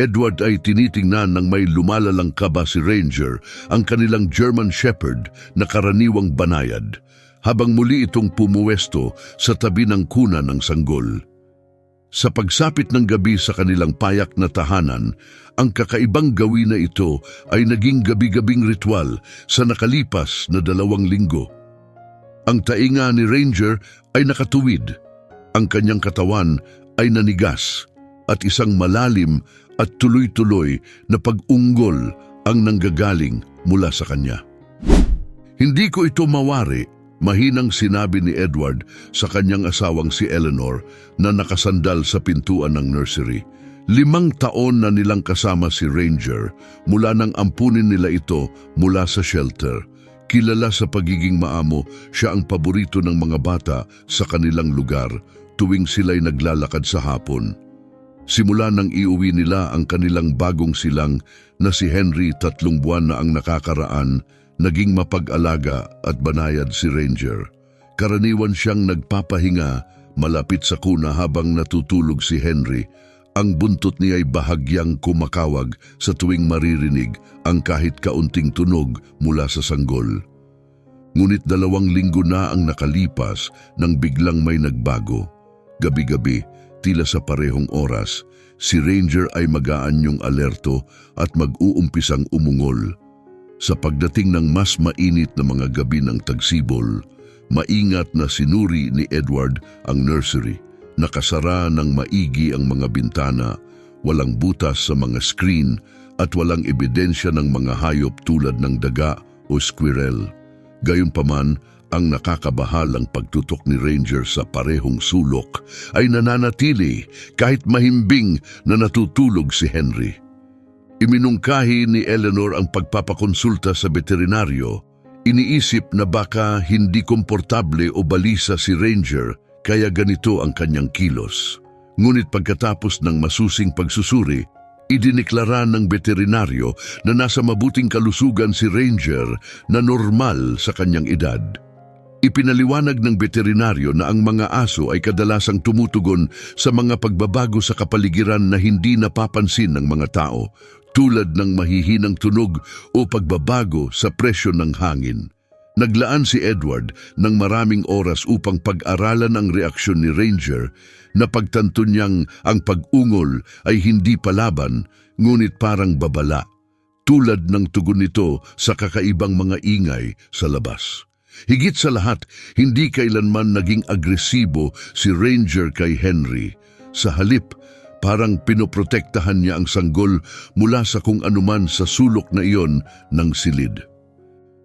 Edward ay tinitingnan ng may lumalalang kaba si Ranger, ang kanilang German Shepherd na karaniwang banayad, habang muli itong pumuwesto sa tabi ng kuna ng sanggol. Sa pagsapit ng gabi sa kanilang payak na tahanan, ang kakaibang gawin na ito ay naging gabi-gabing ritual sa nakalipas na dalawang linggo. Ang tainga ni Ranger ay nakatuwid. Ang kanyang katawan ay nanigas at isang malalim at tuloy-tuloy na pag-unggol ang nanggagaling mula sa kanya. Hindi ko ito mawari, mahinang sinabi ni Edward sa kanyang asawang si Eleanor na nakasandal sa pintuan ng nursery. Limang taon na nilang kasama si Ranger mula nang ampunin nila ito mula sa shelter. Kilala sa pagiging maamo, siya ang paborito ng mga bata sa kanilang lugar tuwing sila'y naglalakad sa hapon. Simula nang iuwi nila ang kanilang bagong silang na si Henry tatlong buwan na ang nakakaraan, naging mapag-alaga at banayad si Ranger. Karaniwan siyang nagpapahinga malapit sa kuna habang natutulog si Henry. Ang buntot niya ay bahagyang kumakawag sa tuwing maririnig ang kahit kaunting tunog mula sa sanggol. Ngunit dalawang linggo na ang nakalipas nang biglang may nagbago. Gabi-gabi, tila sa parehong oras, si Ranger ay mag-aanyong alerto at mag-uumpisang umungol. Sa pagdating ng mas mainit na mga gabi ng tagsibol, maingat na sinuri ni Edward ang nursery. Nakasara ng maigi ang mga bintana, walang butas sa mga screen at walang ebidensya ng mga hayop tulad ng daga o squirrel. Gayunpaman, ang nakakabahalang pagtutok ni Ranger sa parehong sulok ay nananatili kahit mahimbing na natutulog si Henry. Iminungkahi ni Eleanor ang pagpapakonsulta sa veterinaryo. Iniisip na baka hindi komportable o balisa si Ranger kaya ganito ang kanyang kilos. Ngunit pagkatapos ng masusing pagsusuri, idiniklara ng veterinaryo na nasa mabuting kalusugan si Ranger na normal sa kanyang edad. Ipinaliwanag ng veterinaryo na ang mga aso ay kadalasang tumutugon sa mga pagbabago sa kapaligiran na hindi napapansin ng mga tao, tulad ng mahihinang tunog o pagbabago sa presyo ng hangin. Naglaan si Edward ng maraming oras upang pag-aralan ang reaksyon ni Ranger na pagtanto niyang ang pag-ungol ay hindi palaban ngunit parang babala, tulad ng tugon nito sa kakaibang mga ingay sa labas. Higit sa lahat, hindi kailanman naging agresibo si Ranger kay Henry. Sa halip, parang pinoprotektahan niya ang sanggol mula sa kung anuman sa sulok na iyon ng silid.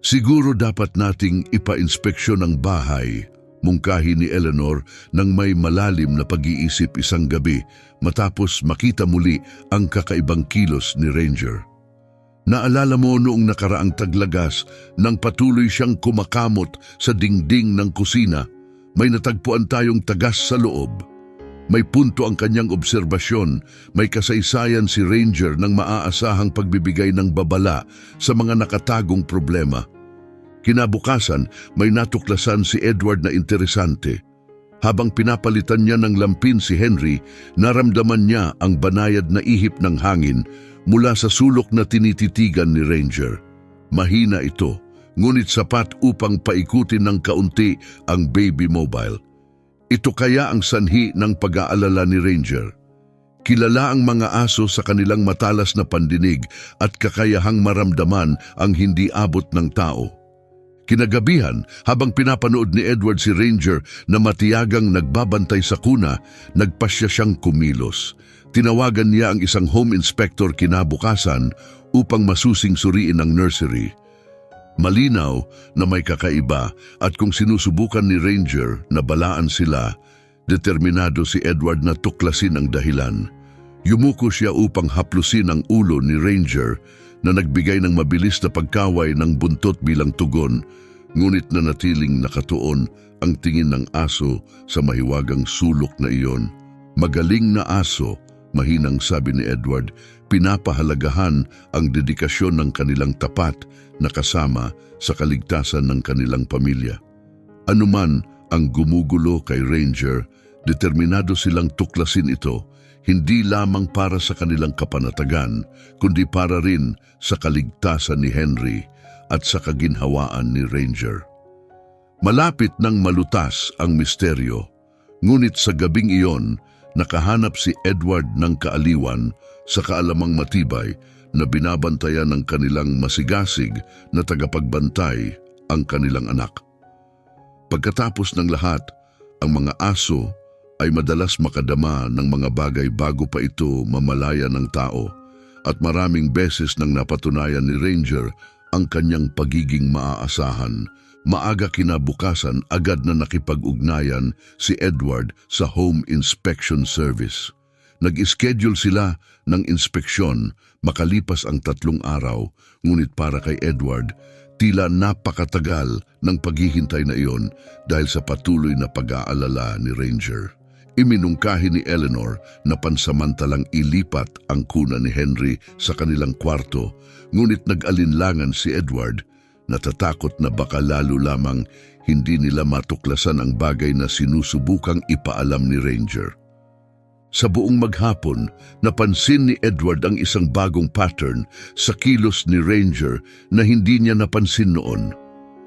Siguro dapat nating ipa-inspeksyon ang bahay, mungkahi ni Eleanor nang may malalim na pag-iisip isang gabi matapos makita muli ang kakaibang kilos ni Ranger. Naalala mo noong nakaraang taglagas nang patuloy siyang kumakamot sa dingding ng kusina, may natagpuan tayong tagas sa loob. May punto ang kanyang obserbasyon, may kasaysayan si Ranger ng maaasahang pagbibigay ng babala sa mga nakatagong problema. Kinabukasan, may natuklasan si Edward na interesante. Habang pinapalitan niya ng lampin si Henry, naramdaman niya ang banayad na ihip ng hangin mula sa sulok na tinititigan ni Ranger. Mahina ito, ngunit sapat upang paikutin ng kaunti ang baby mobile. Ito kaya ang sanhi ng pag-aalala ni Ranger. Kilala ang mga aso sa kanilang matalas na pandinig at kakayahang maramdaman ang hindi abot ng tao. Kinagabihan, habang pinapanood ni Edward si Ranger na matiyagang nagbabantay sa kuna, nagpasya siyang kumilos. Tinawagan niya ang isang home inspector kinabukasan upang masusing suriin ang nursery. Malinaw na may kakaiba at kung sinusubukan ni Ranger na balaan sila, determinado si Edward na tuklasin ang dahilan. Yumuko siya upang haplusin ang ulo ni Ranger na nagbigay ng mabilis na pagkaway ng buntot bilang tugon, ngunit na natiling nakatuon ang tingin ng aso sa mahiwagang sulok na iyon. Magaling na aso, mahinang sabi ni Edward, pinapahalagahan ang dedikasyon ng kanilang tapat na kasama sa kaligtasan ng kanilang pamilya. Anuman ang gumugulo kay Ranger, determinado silang tuklasin ito, hindi lamang para sa kanilang kapanatagan, kundi para rin sa kaligtasan ni Henry at sa kaginhawaan ni Ranger. Malapit nang malutas ang misteryo, ngunit sa gabing iyon, nakahanap si Edward ng kaaliwan sa kaalamang matibay na binabantayan ng kanilang masigasig na tagapagbantay ang kanilang anak. Pagkatapos ng lahat, ang mga aso ay madalas makadama ng mga bagay bago pa ito mamalaya ng tao at maraming beses nang napatunayan ni Ranger ang kanyang pagiging maaasahan. Maaga kinabukasan agad na nakipag-ugnayan si Edward sa Home Inspection Service. Nag-schedule sila ng inspeksyon makalipas ang tatlong araw, ngunit para kay Edward, tila napakatagal ng paghihintay na iyon dahil sa patuloy na pag-aalala ni Ranger. Iminungkahi ni Eleanor na pansamantalang ilipat ang kuna ni Henry sa kanilang kwarto, ngunit nag-alinlangan si Edward, natatakot na baka lalo lamang hindi nila matuklasan ang bagay na sinusubukang ipaalam ni Ranger. Sa buong maghapon, napansin ni Edward ang isang bagong pattern sa kilos ni Ranger na hindi niya napansin noon.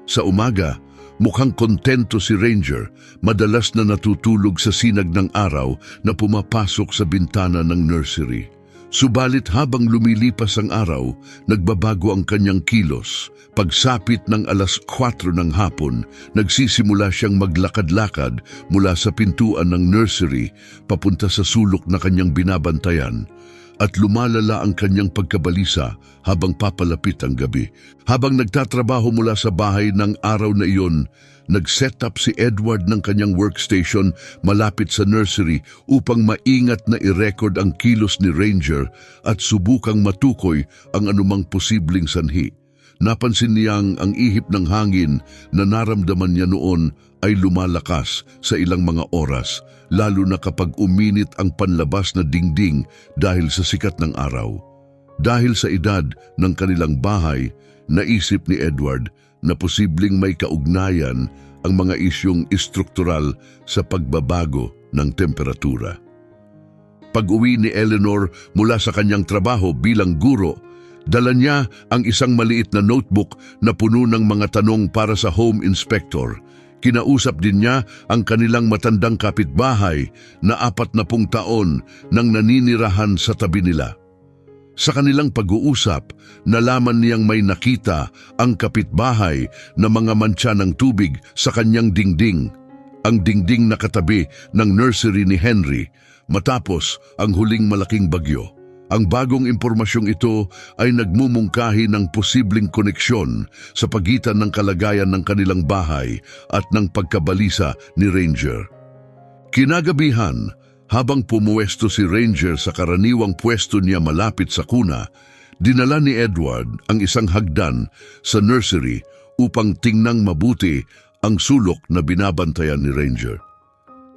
Sa umaga, mukhang kontento si Ranger, madalas na natutulog sa sinag ng araw na pumapasok sa bintana ng nursery. Subalit habang lumilipas ang araw, nagbabago ang kanyang kilos. Pagsapit ng alas 4 ng hapon, nagsisimula siyang maglakad-lakad mula sa pintuan ng nursery papunta sa sulok na kanyang binabantayan at lumalala ang kanyang pagkabalisa habang papalapit ang gabi. Habang nagtatrabaho mula sa bahay ng araw na iyon, nag-set up si Edward ng kanyang workstation malapit sa nursery upang maingat na i-record ang kilos ni Ranger at subukang matukoy ang anumang posibleng sanhi. Napansin niyang ang ihip ng hangin na naramdaman niya noon ay lumalakas sa ilang mga oras, lalo na kapag uminit ang panlabas na dingding dahil sa sikat ng araw. Dahil sa edad ng kanilang bahay, naisip ni Edward na posibleng may kaugnayan ang mga isyong istruktural sa pagbabago ng temperatura. Pag-uwi ni Eleanor mula sa kanyang trabaho bilang guro, dala niya ang isang maliit na notebook na puno ng mga tanong para sa home inspector. Kinausap din niya ang kanilang matandang kapitbahay na apat na pung taon nang naninirahan sa tabi nila. Sa kanilang pag-uusap, nalaman niyang may nakita ang kapitbahay na mga mantsa ng tubig sa kanyang dingding. Ang dingding na katabi ng nursery ni Henry matapos ang huling malaking bagyo. Ang bagong impormasyong ito ay nagmumungkahi ng posibleng koneksyon sa pagitan ng kalagayan ng kanilang bahay at ng pagkabalisa ni Ranger. Kinagabihan, habang pumuwesto si Ranger sa karaniwang pwesto niya malapit sa kuna, dinala ni Edward ang isang hagdan sa nursery upang tingnang mabuti ang sulok na binabantayan ni Ranger.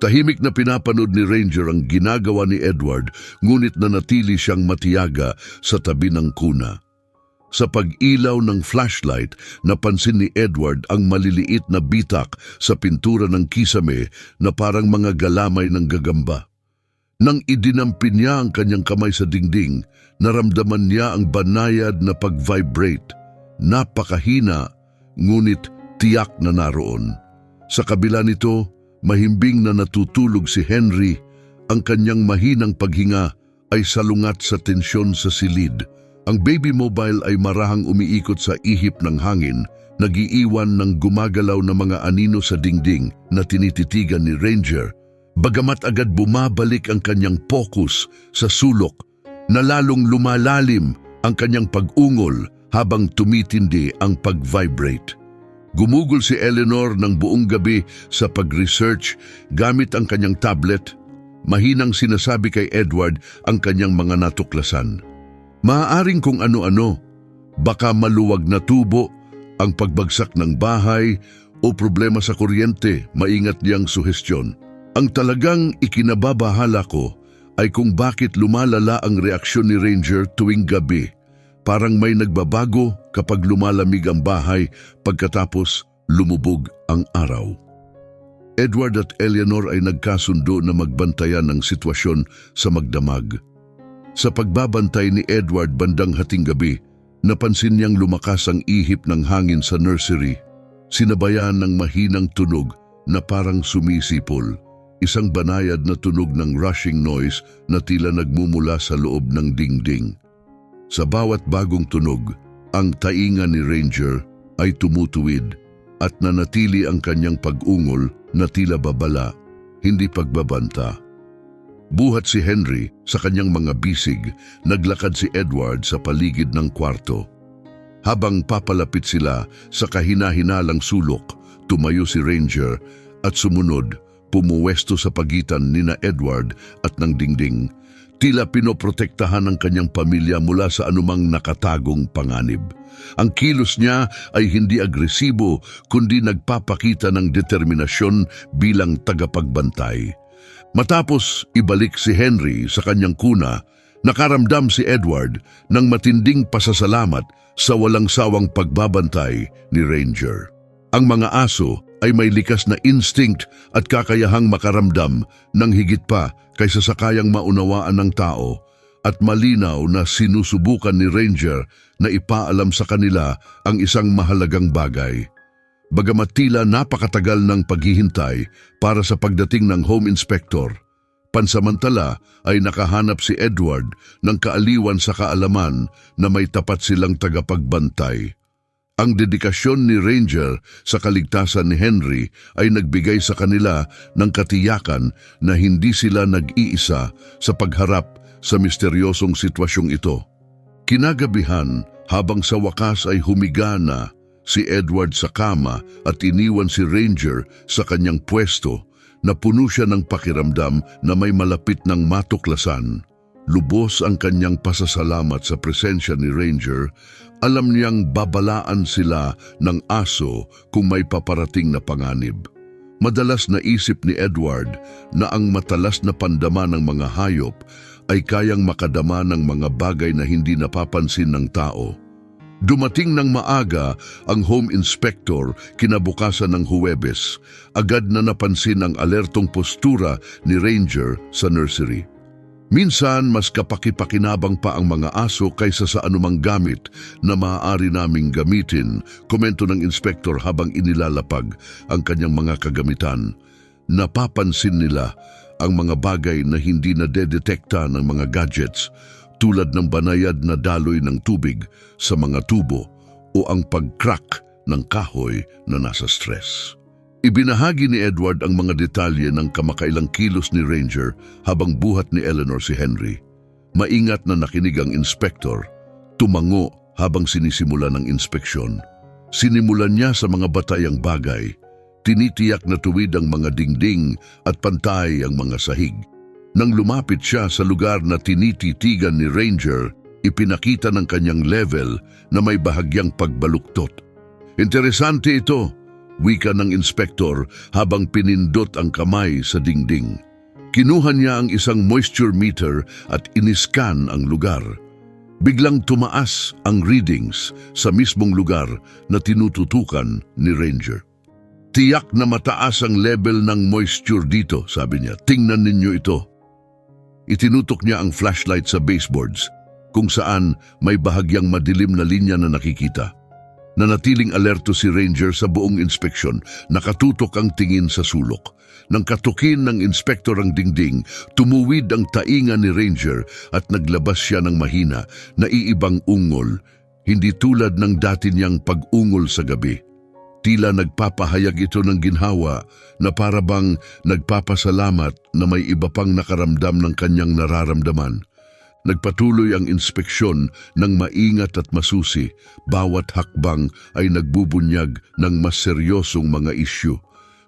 Tahimik na pinapanood ni Ranger ang ginagawa ni Edward ngunit nanatili siyang matiyaga sa tabi ng kuna. Sa pag-ilaw ng flashlight, napansin ni Edward ang maliliit na bitak sa pintura ng kisame na parang mga galamay ng gagamba. Nang idinampin niya ang kanyang kamay sa dingding, naramdaman niya ang banayad na pag-vibrate. Napakahina, ngunit tiyak na naroon. Sa kabila nito, mahimbing na natutulog si Henry, ang kanyang mahinang paghinga ay salungat sa tensyon sa silid. Ang baby mobile ay marahang umiikot sa ihip ng hangin, nagiiwan ng gumagalaw na mga anino sa dingding na tinititigan ni Ranger Bagamat agad bumabalik ang kanyang focus sa sulok, na lalong lumalalim ang kanyang pag-ungol habang tumitindi ang pag-vibrate. Gumugol si Eleanor ng buong gabi sa pag-research gamit ang kanyang tablet. Mahinang sinasabi kay Edward ang kanyang mga natuklasan. Maaaring kung ano-ano, baka maluwag na tubo, ang pagbagsak ng bahay o problema sa kuryente, maingat niyang suhestyon. Ang talagang ikinababahala ko ay kung bakit lumalala ang reaksyon ni Ranger tuwing gabi. Parang may nagbabago kapag lumalamig ang bahay pagkatapos lumubog ang araw. Edward at Eleanor ay nagkasundo na magbantayan ng sitwasyon sa magdamag. Sa pagbabantay ni Edward bandang hating gabi, napansin niyang lumakas ang ihip ng hangin sa nursery. Sinabayan ng mahinang tunog na parang sumisipol. Isang banayad na tunog ng rushing noise na tila nagmumula sa loob ng dingding. Sa bawat bagong tunog, ang tainga ni Ranger ay tumutuwid at nanatili ang kanyang pag-ungol na tila babala, hindi pagbabanta. Buhat si Henry sa kanyang mga bisig, naglakad si Edward sa paligid ng kwarto. Habang papalapit sila sa kahina-hinalang sulok, tumayo si Ranger at sumunod, pumuwesto sa pagitan nina Edward at ng dingding. Tila pinoprotektahan ng kanyang pamilya mula sa anumang nakatagong panganib. Ang kilos niya ay hindi agresibo kundi nagpapakita ng determinasyon bilang tagapagbantay. Matapos ibalik si Henry sa kanyang kuna, nakaramdam si Edward ng matinding pasasalamat sa walang sawang pagbabantay ni Ranger. Ang mga aso ay may likas na instinct at kakayahang makaramdam ng higit pa kaysa sa kayang maunawaan ng tao at malinaw na sinusubukan ni Ranger na ipaalam sa kanila ang isang mahalagang bagay. Bagamat tila napakatagal ng paghihintay para sa pagdating ng home inspector, pansamantala ay nakahanap si Edward ng kaaliwan sa kaalaman na may tapat silang tagapagbantay. Ang dedikasyon ni Ranger sa kaligtasan ni Henry ay nagbigay sa kanila ng katiyakan na hindi sila nag-iisa sa pagharap sa misteryosong sitwasyong ito. Kinagabihan, habang sa wakas ay humiga na si Edward sa kama at iniwan si Ranger sa kanyang pwesto, na puno siya ng pakiramdam na may malapit ng matuklasan. Lubos ang kanyang pasasalamat sa presensya ni Ranger, alam niyang babalaan sila ng aso kung may paparating na panganib. Madalas naisip ni Edward na ang matalas na pandama ng mga hayop ay kayang makadama ng mga bagay na hindi napapansin ng tao. Dumating ng maaga ang home inspector kinabukasan ng Huwebes. Agad na napansin ang alertong postura ni Ranger sa nursery. Minsan mas kapakipakinabang pa ang mga aso kaysa sa anumang gamit na maaari naming gamitin, komento ng inspektor habang inilalapag ang kanyang mga kagamitan. Napapansin nila ang mga bagay na hindi na dedetekta ng mga gadgets tulad ng banayad na daloy ng tubig sa mga tubo o ang pag-crack ng kahoy na nasa stress. Ibinahagi ni Edward ang mga detalye ng kamakailang kilos ni Ranger habang buhat ni Eleanor si Henry. Maingat na nakinig ang inspektor, tumango habang sinisimula ng inspeksyon. Sinimulan niya sa mga batayang bagay, tinitiyak na tuwid ang mga dingding at pantay ang mga sahig. Nang lumapit siya sa lugar na tinititigan ni Ranger, ipinakita ng kanyang level na may bahagyang pagbaluktot. Interesante ito, wika ng inspektor habang pinindot ang kamay sa dingding. Kinuha niya ang isang moisture meter at iniskan ang lugar. Biglang tumaas ang readings sa mismong lugar na tinututukan ni Ranger. Tiyak na mataas ang level ng moisture dito, sabi niya. Tingnan ninyo ito. Itinutok niya ang flashlight sa baseboards kung saan may bahagyang madilim na linya na nakikita. Nanatiling alerto si Ranger sa buong inspeksyon, nakatutok ang tingin sa sulok. Nang katukin ng inspektor ang dingding, tumuwid ang tainga ni Ranger at naglabas siya ng mahina na iibang ungol, hindi tulad ng dati niyang pag-ungol sa gabi. Tila nagpapahayag ito ng ginhawa na parabang nagpapasalamat na may iba pang nakaramdam ng kanyang nararamdaman. Nagpatuloy ang inspeksyon ng maingat at masusi. Bawat hakbang ay nagbubunyag ng mas seryosong mga isyu.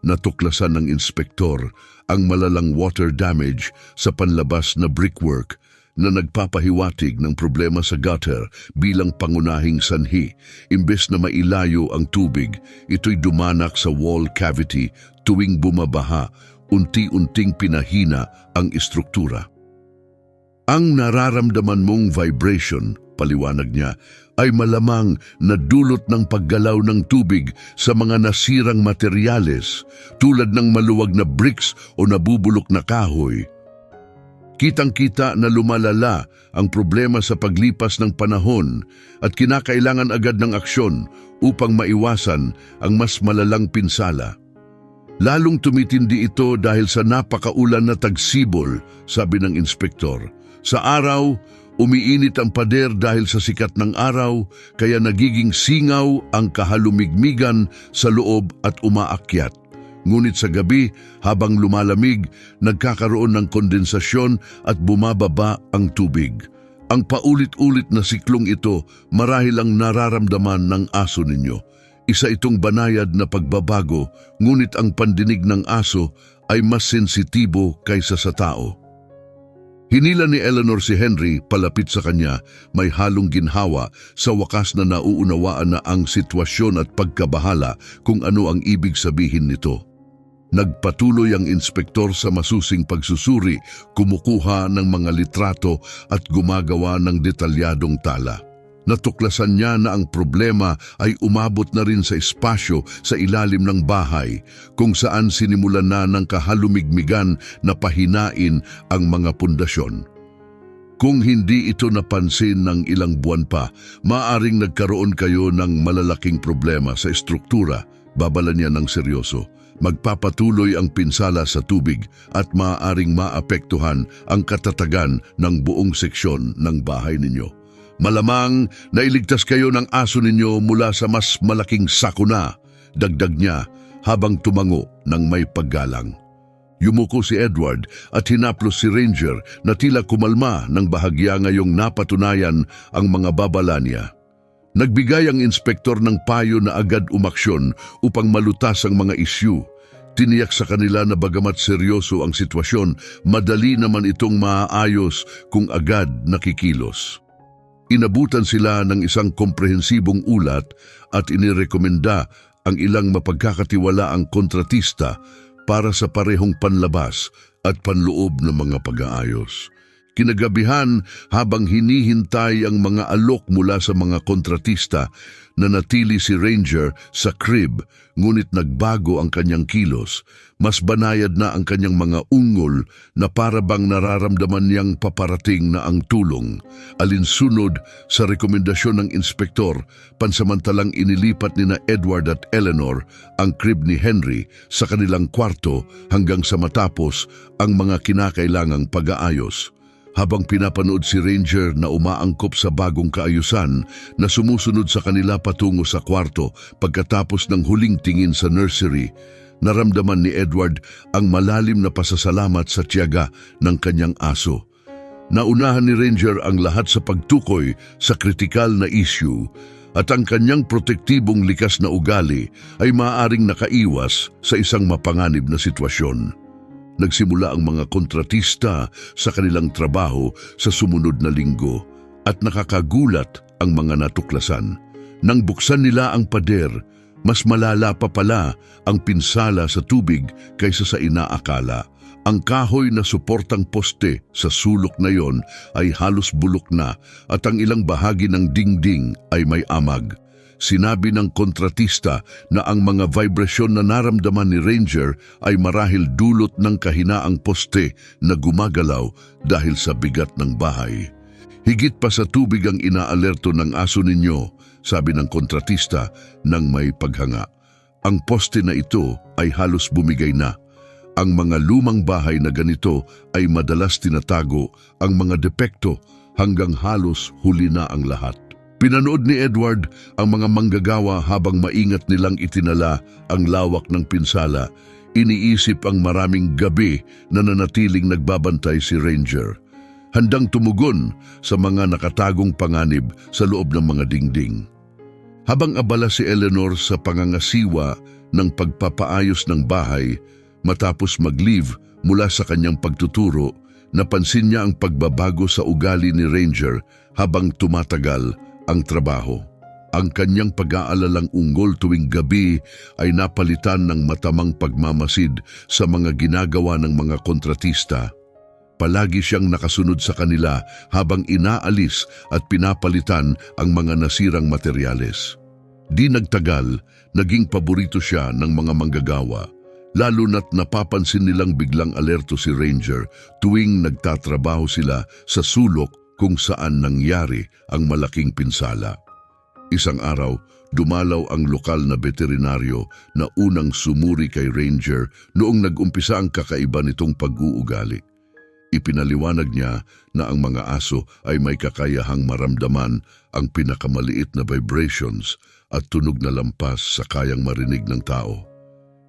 Natuklasan ng inspektor ang malalang water damage sa panlabas na brickwork na nagpapahiwatig ng problema sa gutter bilang pangunahing sanhi. Imbes na mailayo ang tubig, ito'y dumanak sa wall cavity tuwing bumabaha, unti-unting pinahina ang istruktura. Ang nararamdaman mong vibration paliwanag niya, ay malamang na dulot ng paggalaw ng tubig sa mga nasirang materyales tulad ng maluwag na bricks o nabubulok na kahoy. Kitang-kita na lumalala ang problema sa paglipas ng panahon at kinakailangan agad ng aksyon upang maiwasan ang mas malalang pinsala. Lalong tumitindi ito dahil sa napakaulan na tagsibol, sabi ng inspektor. Sa araw, umiinit ang pader dahil sa sikat ng araw, kaya nagiging singaw ang kahalumigmigan sa loob at umaakyat. Ngunit sa gabi, habang lumalamig, nagkakaroon ng kondensasyon at bumababa ang tubig. Ang paulit-ulit na siklong ito marahil ang nararamdaman ng aso ninyo. Isa itong banayad na pagbabago, ngunit ang pandinig ng aso ay mas sensitibo kaysa sa tao. Hinila ni Eleanor si Henry palapit sa kanya, may halong ginhawa sa wakas na nauunawaan na ang sitwasyon at pagkabahala kung ano ang ibig sabihin nito. Nagpatuloy ang inspektor sa masusing pagsusuri, kumukuha ng mga litrato at gumagawa ng detalyadong tala. Natuklasan niya na ang problema ay umabot na rin sa espasyo sa ilalim ng bahay kung saan sinimulan na ng kahalumigmigan na pahinain ang mga pundasyon. Kung hindi ito napansin ng ilang buwan pa, maaring nagkaroon kayo ng malalaking problema sa estruktura, babala niya ng seryoso. Magpapatuloy ang pinsala sa tubig at maaaring maapektuhan ang katatagan ng buong seksyon ng bahay ninyo. Malamang nailigtas kayo ng aso ninyo mula sa mas malaking sakuna, dagdag niya habang tumango ng may paggalang. Yumuko si Edward at hinaplos si Ranger na tila kumalma ng bahagya ngayong napatunayan ang mga babala niya. Nagbigay ang inspektor ng payo na agad umaksyon upang malutas ang mga isyu. Tiniyak sa kanila na bagamat seryoso ang sitwasyon, madali naman itong maaayos kung agad nakikilos. Inabutan sila ng isang komprehensibong ulat at inirekomenda ang ilang mapagkakatiwalaang kontratista para sa parehong panlabas at panloob ng mga pag-aayos. Kinagabihan habang hinihintay ang mga alok mula sa mga kontratista na natili si Ranger sa crib ngunit nagbago ang kanyang kilos. Mas banayad na ang kanyang mga ungol na para bang nararamdaman niyang paparating na ang tulong. Alinsunod sa rekomendasyon ng inspektor, pansamantalang inilipat ni na Edward at Eleanor ang crib ni Henry sa kanilang kwarto hanggang sa matapos ang mga kinakailangang pag-aayos habang pinapanood si Ranger na umaangkop sa bagong kaayusan na sumusunod sa kanila patungo sa kwarto pagkatapos ng huling tingin sa nursery, naramdaman ni Edward ang malalim na pasasalamat sa tiyaga ng kanyang aso. Naunahan ni Ranger ang lahat sa pagtukoy sa kritikal na issue at ang kanyang protektibong likas na ugali ay maaaring nakaiwas sa isang mapanganib na sitwasyon. Nagsimula ang mga kontratista sa kanilang trabaho sa sumunod na linggo at nakakagulat ang mga natuklasan. Nang buksan nila ang pader, mas malala pa pala ang pinsala sa tubig kaysa sa inaakala. Ang kahoy na suportang poste sa sulok na yon ay halos bulok na at ang ilang bahagi ng dingding ay may amag. Sinabi ng kontratista na ang mga vibrasyon na naramdaman ni Ranger ay marahil dulot ng kahinaang poste na gumagalaw dahil sa bigat ng bahay. Higit pa sa tubig ang inaalerto ng aso ninyo, sabi ng kontratista nang may paghanga. Ang poste na ito ay halos bumigay na. Ang mga lumang bahay na ganito ay madalas tinatago ang mga depekto hanggang halos huli na ang lahat. Pinanood ni Edward ang mga manggagawa habang maingat nilang itinala ang lawak ng pinsala. Iniisip ang maraming gabi na nanatiling nagbabantay si Ranger. Handang tumugon sa mga nakatagong panganib sa loob ng mga dingding. Habang abala si Eleanor sa pangangasiwa ng pagpapaayos ng bahay, matapos mag-leave mula sa kanyang pagtuturo, napansin niya ang pagbabago sa ugali ni Ranger habang tumatagal ang trabaho. Ang kanyang pag-aalalang unggol tuwing gabi ay napalitan ng matamang pagmamasid sa mga ginagawa ng mga kontratista. Palagi siyang nakasunod sa kanila habang inaalis at pinapalitan ang mga nasirang materyales. Di nagtagal, naging paborito siya ng mga manggagawa, lalo na't napapansin nilang biglang alerto si Ranger tuwing nagtatrabaho sila sa sulok kung saan nangyari ang malaking pinsala. Isang araw, dumalaw ang lokal na veterinaryo na unang sumuri kay Ranger noong nag-umpisa ang kakaiba nitong pag-uugali. Ipinaliwanag niya na ang mga aso ay may kakayahang maramdaman ang pinakamaliit na vibrations at tunog na lampas sa kayang marinig ng tao.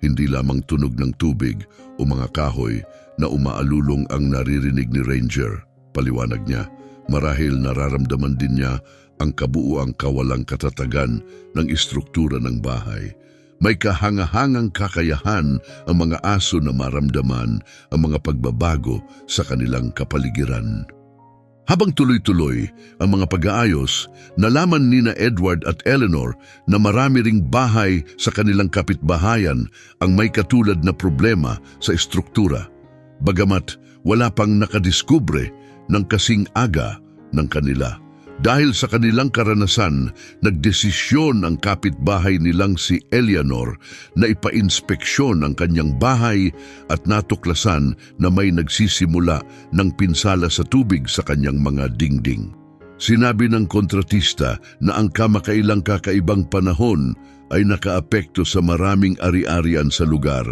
Hindi lamang tunog ng tubig o mga kahoy na umaalulong ang naririnig ni Ranger. Paliwanag niya, marahil nararamdaman din niya ang kabuuang kawalang katatagan ng istruktura ng bahay. May kahangahangang kakayahan ang mga aso na maramdaman ang mga pagbabago sa kanilang kapaligiran. Habang tuloy-tuloy ang mga pag-aayos, nalaman ni na Edward at Eleanor na marami ring bahay sa kanilang kapitbahayan ang may katulad na problema sa istruktura, bagamat wala pang nakadiskubre ng kasing aga ng kanila. Dahil sa kanilang karanasan, nagdesisyon ang kapitbahay nilang si Eleanor na ipainspeksyon ang kanyang bahay at natuklasan na may nagsisimula ng pinsala sa tubig sa kanyang mga dingding. Sinabi ng kontratista na ang kamakailang kakaibang panahon ay nakaapekto sa maraming ari-arian sa lugar.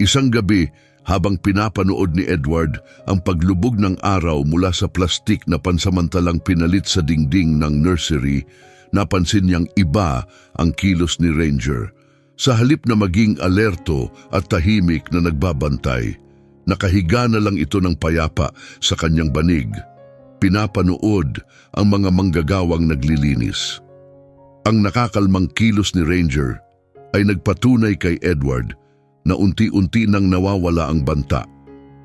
Isang gabi, habang pinapanood ni Edward ang paglubog ng araw mula sa plastik na pansamantalang pinalit sa dingding ng nursery, napansin niyang iba ang kilos ni Ranger. Sa halip na maging alerto at tahimik na nagbabantay, nakahiga na lang ito ng payapa sa kanyang banig. Pinapanood ang mga manggagawang naglilinis. Ang nakakalmang kilos ni Ranger ay nagpatunay kay Edward na unti-unti nang nawawala ang banta.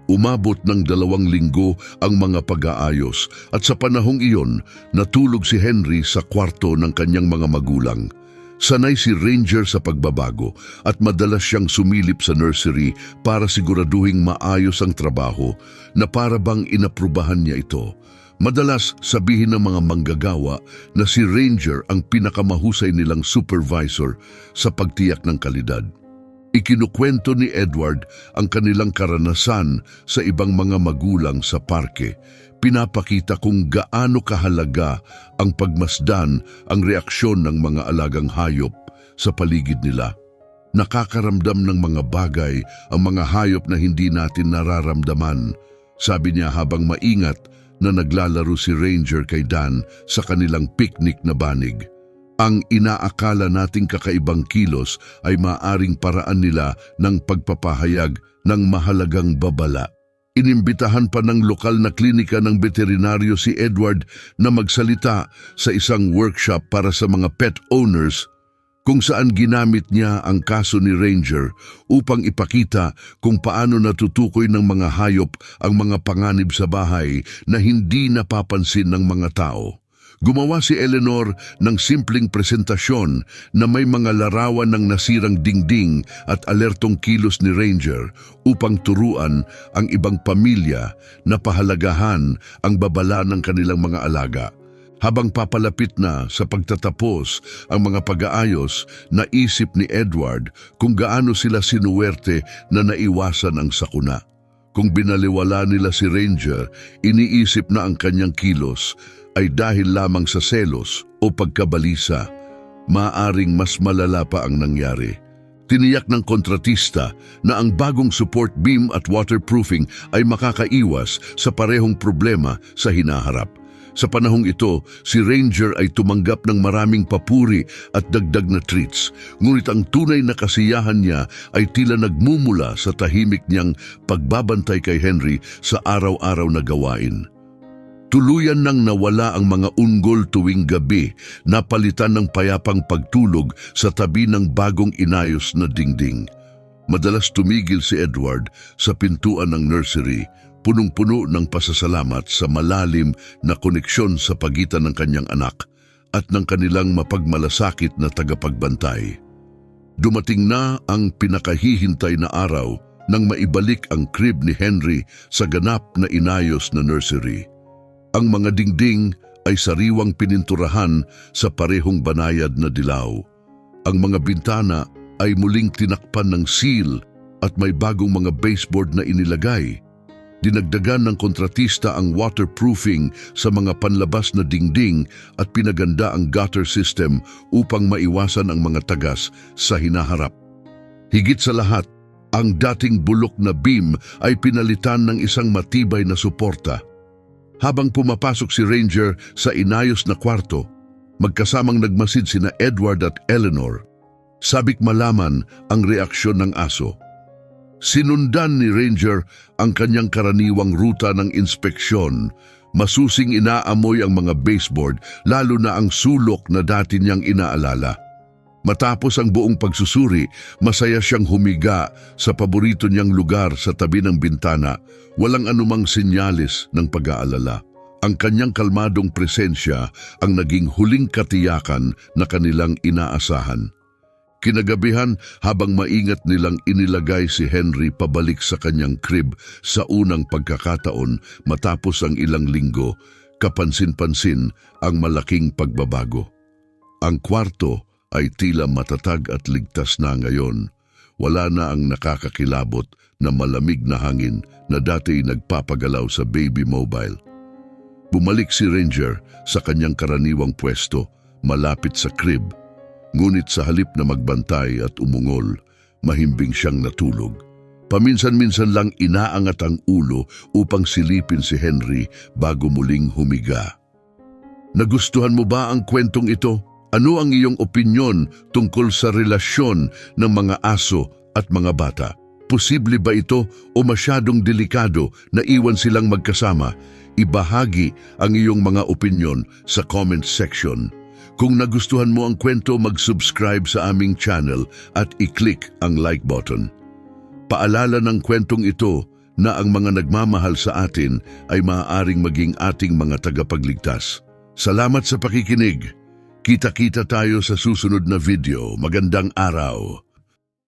Umabot ng dalawang linggo ang mga pag-aayos at sa panahong iyon natulog si Henry sa kwarto ng kanyang mga magulang. Sanay si Ranger sa pagbabago at madalas siyang sumilip sa nursery para siguraduhing maayos ang trabaho na para bang inaprubahan niya ito. Madalas sabihin ng mga manggagawa na si Ranger ang pinakamahusay nilang supervisor sa pagtiyak ng kalidad. Ikinukwento ni Edward ang kanilang karanasan sa ibang mga magulang sa parke. Pinapakita kung gaano kahalaga ang pagmasdan ang reaksyon ng mga alagang hayop sa paligid nila. Nakakaramdam ng mga bagay ang mga hayop na hindi natin nararamdaman. Sabi niya habang maingat na naglalaro si Ranger kay Dan sa kanilang picnic na banig. Ang inaakala nating kakaibang kilos ay maaring paraan nila ng pagpapahayag ng mahalagang babala. Inimbitahan pa ng lokal na klinika ng veterinaryo si Edward na magsalita sa isang workshop para sa mga pet owners kung saan ginamit niya ang kaso ni Ranger upang ipakita kung paano natutukoy ng mga hayop ang mga panganib sa bahay na hindi napapansin ng mga tao. Gumawa si Eleanor ng simpleng presentasyon na may mga larawan ng nasirang dingding at alertong kilos ni Ranger upang turuan ang ibang pamilya na pahalagahan ang babala ng kanilang mga alaga. Habang papalapit na sa pagtatapos ang mga pag-aayos, naisip ni Edward kung gaano sila sinuwerte na naiwasan ang sakuna. Kung binaliwala nila si Ranger, iniisip na ang kanyang kilos ay dahil lamang sa selos o pagkabalisa, maaring mas malala pa ang nangyari. Tiniyak ng kontratista na ang bagong support beam at waterproofing ay makakaiwas sa parehong problema sa hinaharap. Sa panahong ito, si Ranger ay tumanggap ng maraming papuri at dagdag na treats. Ngunit ang tunay na kasiyahan niya ay tila nagmumula sa tahimik niyang pagbabantay kay Henry sa araw-araw na gawain. Tuluyan nang nawala ang mga unggol tuwing gabi, napalitan ng payapang pagtulog sa tabi ng bagong inayos na dingding. Madalas tumigil si Edward sa pintuan ng nursery, punong-puno ng pasasalamat sa malalim na koneksyon sa pagitan ng kanyang anak at ng kanilang mapagmalasakit na tagapagbantay. Dumating na ang pinakahihintay na araw nang maibalik ang crib ni Henry sa ganap na inayos na nursery. Ang mga dingding ay sariwang pininturahan sa parehong banayad na dilaw. Ang mga bintana ay muling tinakpan ng seal at may bagong mga baseboard na inilagay. Dinagdagan ng kontratista ang waterproofing sa mga panlabas na dingding at pinaganda ang gutter system upang maiwasan ang mga tagas sa hinaharap. Higit sa lahat, ang dating bulok na beam ay pinalitan ng isang matibay na suporta. Habang pumapasok si Ranger sa inayos na kwarto, magkasamang nagmasid sina Edward at Eleanor. Sabik malaman ang reaksyon ng aso. Sinundan ni Ranger ang kanyang karaniwang ruta ng inspeksyon. Masusing inaamoy ang mga baseboard, lalo na ang sulok na dati niyang inaalala. Matapos ang buong pagsusuri, masaya siyang humiga sa paborito niyang lugar sa tabi ng bintana, walang anumang sinyalis ng pag-aalala. Ang kanyang kalmadong presensya ang naging huling katiyakan na kanilang inaasahan. Kinagabihan habang maingat nilang inilagay si Henry pabalik sa kanyang crib sa unang pagkakataon matapos ang ilang linggo, kapansin-pansin ang malaking pagbabago. Ang kwarto ay tila matatag at ligtas na ngayon. Wala na ang nakakakilabot na malamig na hangin na dati nagpapagalaw sa baby mobile. Bumalik si Ranger sa kanyang karaniwang pwesto malapit sa crib. Ngunit sa halip na magbantay at umungol, mahimbing siyang natulog. Paminsan-minsan lang inaangat ang ulo upang silipin si Henry bago muling humiga. Nagustuhan mo ba ang kwentong ito? Ano ang iyong opinyon tungkol sa relasyon ng mga aso at mga bata? Posible ba ito o masyadong delikado na iwan silang magkasama? Ibahagi ang iyong mga opinyon sa comment section. Kung nagustuhan mo ang kwento, mag-subscribe sa aming channel at i-click ang like button. Paalala ng kwentong ito na ang mga nagmamahal sa atin ay maaaring maging ating mga tagapagligtas. Salamat sa pakikinig. Kita-kita tayo sa susunod na video. Magandang araw.